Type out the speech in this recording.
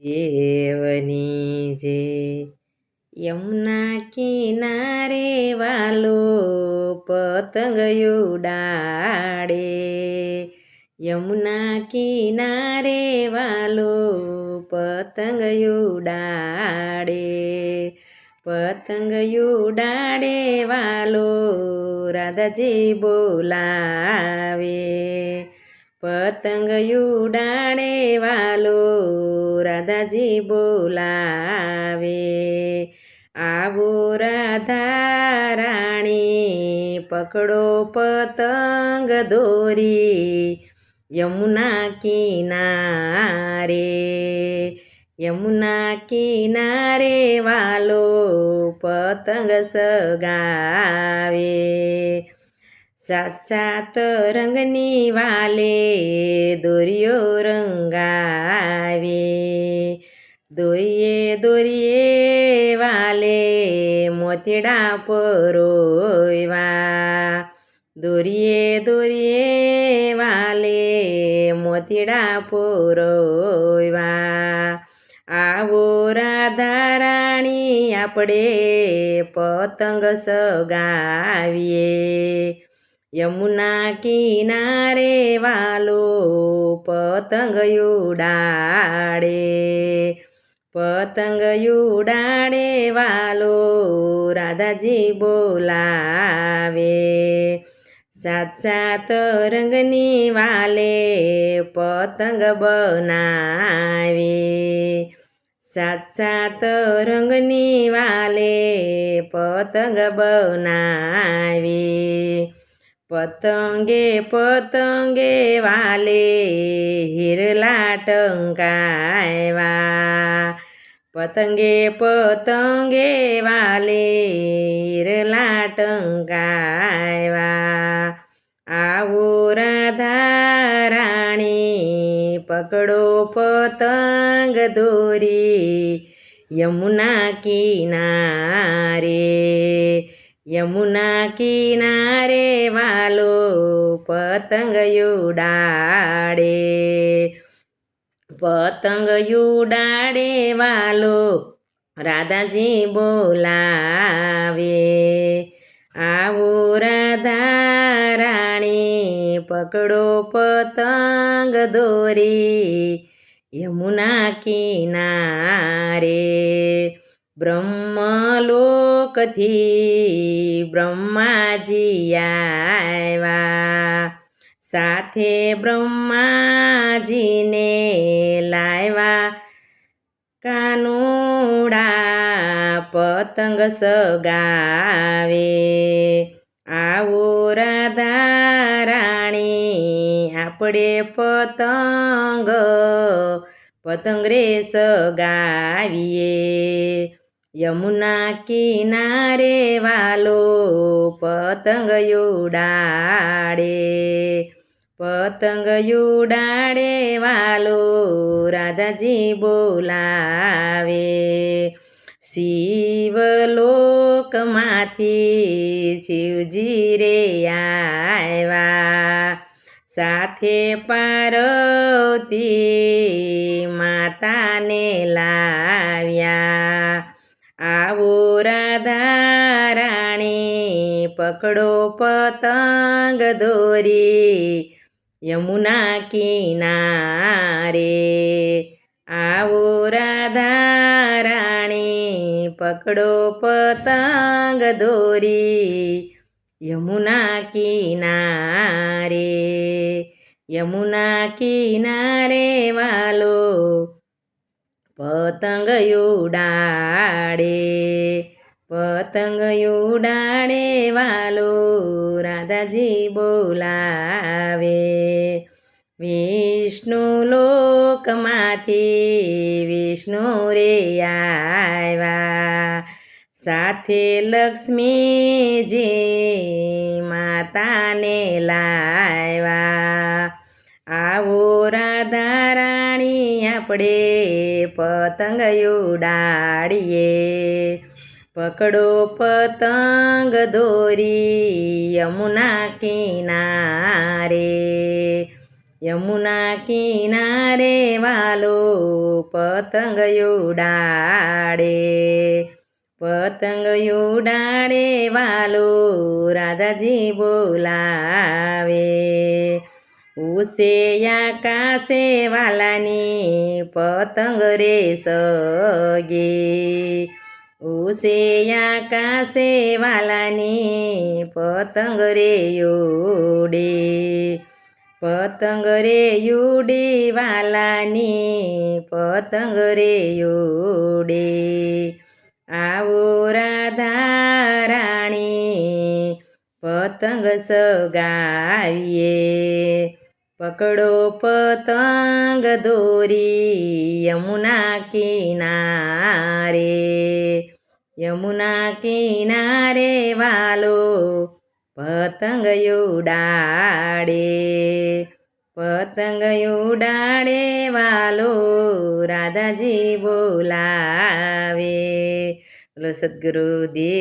દેવની જે યમુના કિનારે વાલો પતંગ ઉડાડે યમુના કિનારે વાલો પતંગ ઉડાડે પતંગ ઉડાડે વાલો રાધાજી બોલાવે પતંગ ઉડાડે વાલો રાધાજી બોલાવે. આવો રાધા રાણી, પકડો પતંગ દોરી યમુના કિનારે. યમુના કિનારે વાલો પતંગ સગાવે. સાત સાત રંગની વાલે દોરીઓ રંગાવે દોરીએ દોરીએ વાલે મોતીડા પરોવા દોરીએ દોરીએ વાલે મોતીડા પરોવા આવો રાધા રાણી આપણે પતંગ સગાવીએ યમુના કિનારે વાલો પતંગ ઉડાડે પતંગ ઉડાડે વાલો રાધાજી બોલાવે. સાત સાત રંગની વાલે પતંગ બનાવે. સાત સાત રંગની વાલે પતંગ બનાવી. પતંગે પતંગે વાલે હિરલા ટંકાયવા પતંગે પતંગે વાલે હિરલા ટંકાયવા આવો રાધા પકડો પતંગ દોરી, યમુના કિનારે. યમુના કિનારે વાલો પતંગ ઉડાડે પતંગ ઉડાડે વાલો રાધાજી બોલાવે આવો રાધા રાણી પકડો પતંગ દોરી યમુના કિનારે બ્રહ્મલોકથી બ્રહ્માજી આવ્યા. સાથે બ્રહ્માજીને લાવ્યા. કાનુડા પતંગ સગાવે. આવો રાધા રાણી, આપણે પતંગ પતંગ રે સગાવીએ. યમુના કિનારે વાલો પતંગ ઉડાડે પતંગ ઉડાડે વાલો રાધાજી બોલાવે. શિવલોકમાંથી શિવજી રે આવ્યા, સાથે પાર્વતી માતાને લાવ્યા. આવો રાધા રાણી પકડો પતંગ દોરી, યમુના કિનારે. આવો રાધા રાણી પકડો પતંગ દોરી, યમુના કિનારે. યમુના કિનારે વાલો પતંગ ઉડાડે પતંગ ઉડાડે વાલો રાધાજી બોલાવે. વિષ્ણુ લોકમાંથી વિષ્ણુ રે આવ્યા. સાથે લક્ષ્મીજી માતાને લાવ્યા. આવો રાધા રાણી આપણે પતંગ ઉડાડીએ. પકડો પતંગ દોરી યમુના કિનારે. યમુના કિનારે વાલો પતંગ ઉડાડે. પતંગ ઉડાડે વાલો રાધાજી બોલાવે. ઉસે આકાશે વાલાની પતંગ રે સગે ઉસે આકાશે વાલાની પતંગ રે યોડે. પતંગ રે ઉડે વાલાની પતંગ રે યોડે. આવો રાધા પતંગ સગાવીએ. પકડો પતંગ દોરી, યમુના કિનારે યમુના કિનારે વાલો, પતંગ ઉડાડે પતંગ ઉડાડે વાલો, રાધાજી બોલાવે. બોલો સદગુરુ દેવ